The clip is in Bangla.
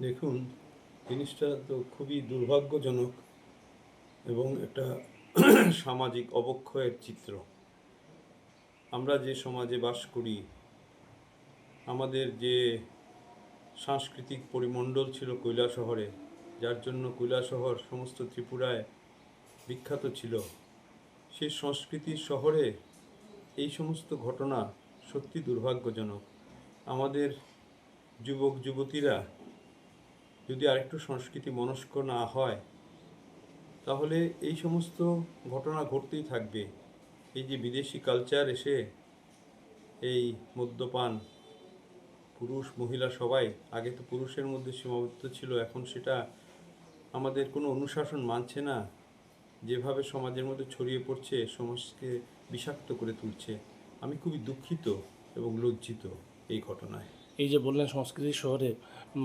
দেখুন, জিনিসটা তো খুবই দুর্ভাগ্যজনক এবং একটা সামাজিক অবক্ষয়ের চিত্র। আমরা যে সমাজে বাস করি, আমাদের যে সাংস্কৃতিক পরিমণ্ডল ছিল কৈলা শহরে যার জন্য কৈলা শহর সমস্ত ত্রিপুরায় বিখ্যাত ছিল, সেই সংস্কৃতির শহরে এই সমস্ত ঘটনা সত্যি দুর্ভাগ্যজনক। আমাদের যুবক যুবতীরা যদি আরেকটু সংস্কৃতি মনস্ক না হয়, তাহলে এই সমস্ত ঘটনা ঘটতেই থাকবে। এই যে বিদেশি কালচার এসে এই মদ্যপান, পুরুষ, মহিলা সবাই, আগে তো পুরুষের মধ্যে সীমাবদ্ধ ছিল, এখন সেটা আমাদের কোনো অনুশাসন মানছে না। যেভাবে সমাজের মধ্যে ছড়িয়ে পড়ছে, সমাজকে বিষাক্ত করে তুলছে। আমি খুবই দুঃখিত এবং লজ্জিত এই ঘটনায়। এই যে বললেন সংস্কৃতির শহরে